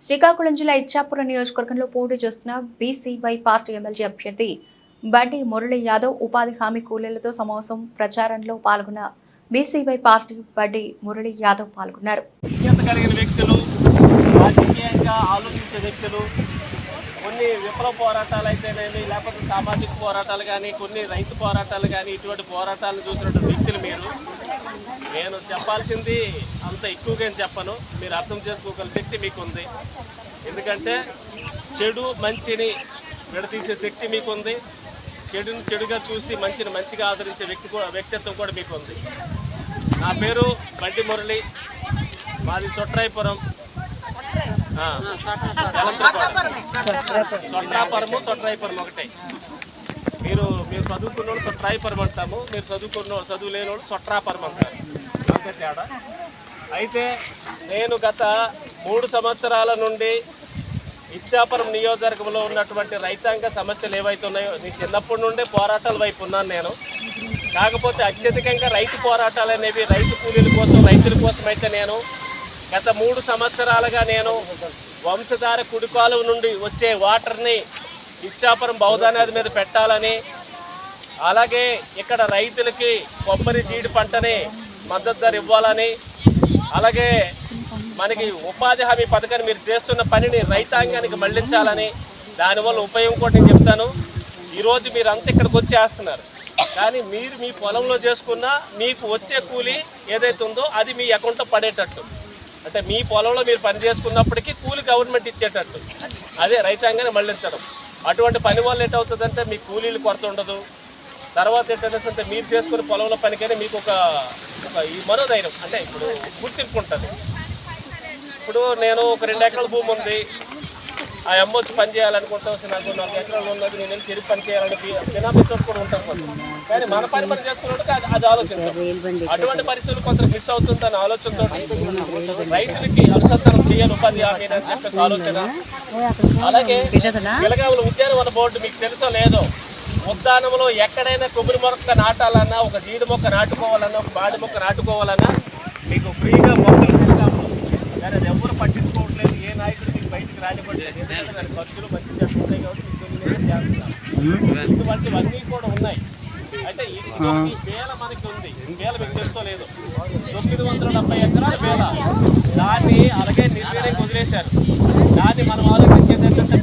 శ్రీకాకుళం జిల్లా ఇచ్చాపురం నియోజకవర్గంలో పోటీ చేస్తున్న బీసీవై పార్టీ ఎమ్మెల్యే అభ్యర్థి బండి మురళి యాదవ్ ఉపాధి హామీ కూలీలతో సమావేశం ప్రచారంలో పాల్గొన్న బీసీవై పార్టీ బండి మురళీ యాదవ్ పాల్గొన్నారు. వ్యక్తులు రాజకీయంగా ఆలోచించే వ్యక్తులు కొన్ని విప్లవ పోరాటాలు అయితేనేమి లేకపోతే సామాజిక పోరాటాలు కానీ కొన్ని రైతు పోరాటాలు కానీ ఇటువంటి పోరాటాలను చూసినటువంటి వ్యక్తులు మీరు. నేను చెప్పాల్సింది అంత ఎక్కువగా చెప్పను. మీరు అర్థం చేసుకోగల శక్తి మీకు ఉంది ఎందుకంటే చెడు మంచిని విడతీసే శక్తి మీకు ఉంది చెడుని చెడుగా చూసి మంచిని మంచిగా ఆదరించే వ్యక్తి కూడా వ్యక్తిత్వం కూడా మీకు ఉంది నా పేరు బండి మురళి. మాది చొట్రాయపురం. ఆ, జలంతరపాడు. ఒకటే. మీరు మీరు చదువుకున్న వాళ్ళు చొట్రాయిపురం అంటాము మీరు చదువుకున్న చదువు లేని వాళ్ళు చొట్రాపురం అంటారు. అంతే తేడా? అయితే నేను గత మూడు సంవత్సరాల నుండి ఇచ్చాపురం నియోజకవర్గంలో ఉన్నటువంటి రైతాంగ సమస్యలు ఏవైతే ఉన్నాయో నేను చిన్నప్పటి నుండే పోరాటాల వైపు ఉన్నాను నేను. కాకపోతే అత్యధికంగా రైతు పోరాటాలు అనేవి రైతు కూలీల కోసం రైతుల కోసం అయితే నేను గత మూడు సంవత్సరాలుగా నేను వంశధార కుడికాలువ నుండి వచ్చే వాటర్ని ఇచ్చాపురం బౌద్ధ నది మీద పెట్టాలని అలాగే ఇక్కడ రైతులకి కొబ్బరి జీడి పంటని మద్దతు ధర ఇవ్వాలని అలాగే మనకి ఉపాధి హామీ పథకాన్ని మీరు చేస్తున్న పనిని రైతాంగానికి మళ్ళించాలని దానివల్ల ఉపయోగం కూడా నేను చెప్తాను. ఈరోజు మీరు అంతా ఇక్కడికి వచ్చి వేస్తున్నారు. కానీ మీరు మీ పొలంలో చేసుకున్న మీకు వచ్చే కూలి ఏదైతే ఉందో అది మీ అకౌంట్లో పడేటట్టు. అంటే మీ పొలంలో మీరు పని చేసుకున్నప్పటికీ కూలి గవర్నమెంట్ ఇచ్చేటట్టు. అదే రైతాంగాన్ని మళ్ళించడం. అటువంటి పని వల్ల ఏంటవుతుందంటే మీ కూలీలు కొరత ఉండదు. తర్వాత ఏంటంటే అంటే మీరు చేసుకునే పొలంలో పనికైనా మీకు ఒక ఒక ఈ మనోధైర్యం అంటే ఇప్పుడు గుర్తింపు ఉంటుంది. ఇప్పుడు నేను ఒక రెండు ఎకరాల భూమి ఉంది. ఆ అమ్మ వచ్చి పని చేయాలనుకుంటా వస్తే నాకు నాలుగు ఎకరాలు ఉన్నది నేను వెళ్ళి చెరుకు పని చేయాలని బినామీతో కూడా ఉంటాం కానీ మన పని మనం చేసుకున్నట్టు అది అది ఆలోచన. అటువంటి పరిస్థితులు కొంత మిస్ అవుతుందని ఆలోచనతో రైతులకి అనుసంధానం చేయాలి ఉపాధి హామీ అని చెప్పేసి ఆలోచన. అలాగే పిలగాముల ఉద్యానవన బోర్డు మీకు తెలుసో లేదో? ఉద్యానంలో ఎక్కడైనా కొబ్బరి మొక్క నాటాలన్నా ఒక జీడి మొక్క నాటుకోవాలన్నా ఒక బాడి మొక్క నాటుకోవాలన్నా మీకు ఫ్రీగా మొక్కలు రానివ్వట్లేదు మంచి కాబట్టి మీకు తెలియదు కూడా ఉన్నాయి అయితే ఈ వేల మనకి ఉంది వేల మీకు తెలుసో లేదు తొమ్మిది వందల డెబ్బై ఎకరాల వేల దాన్ని అలాగే నిర్వీర్యం వదిలేశారు దాన్ని మనం ఆలోచించేది ఏంటంటే